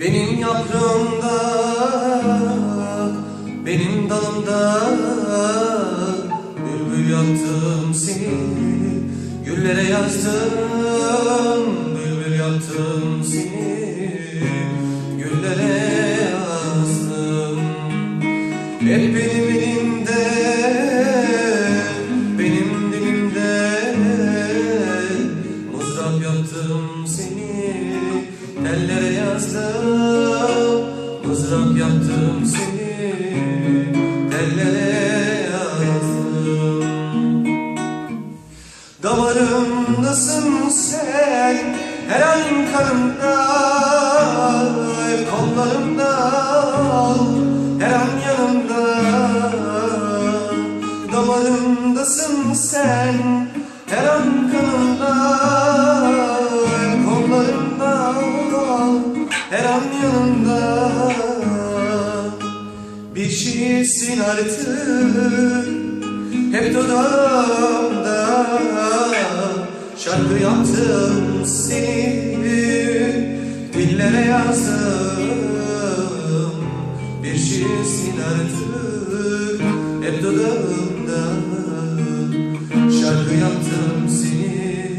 Benim yaprağımda, benim dalımda Bülbül yaptım seni, güllere yazdım Bülbül yaptım seni, güllere yazdım. Hep benim tellere yazdım Mızrap yaptım seni, tellere yazdım. Damarımdasın sen her an kanımda Kollarımda her an yanımda. Damarımdasın sen Şeysin artık. Hep dudağımda. Şarkı yaptım seni. Dillere yazdım. Bir şeysin artık. Hep dudağımda. Şarkı yaptım seni.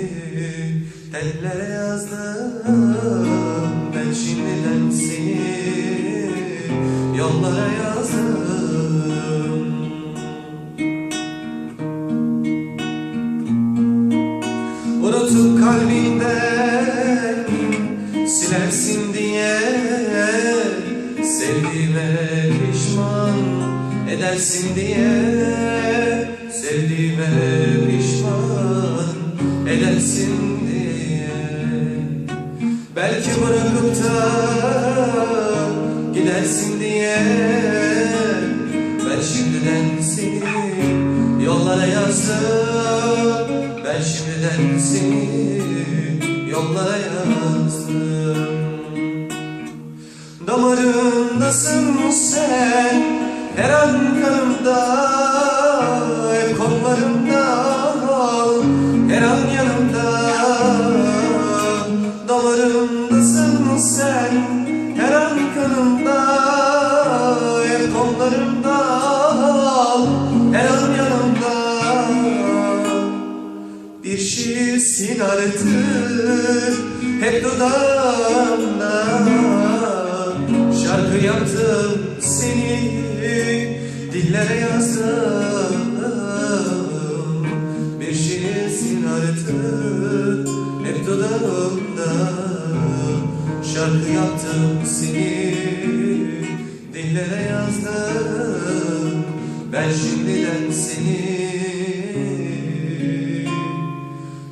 Tellere yazdım. Ben şimdiden seni. Yollara yazdım Unutup kalbinden diye Sevdiğime pişman edersin diye Sevdiğime pişman edersin diye. Belki bırakıp da gidersin diye Ben şimdiden seni yollara yazdım. Ben şimdiden seni yollara yazdım. Damarımdasın sen her an kanımda Hep kollarımda her an yanımda. Damarımdasın sen artık hep dudağımda Şarkı yaptım seni. Dillere yazdım Bir şeysin artık hep dudağımda Şarkı yaptım seni. Dillere yazdım Ben şimdiden seni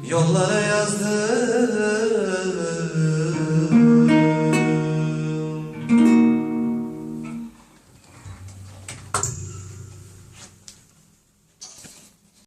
Yollara yazdım.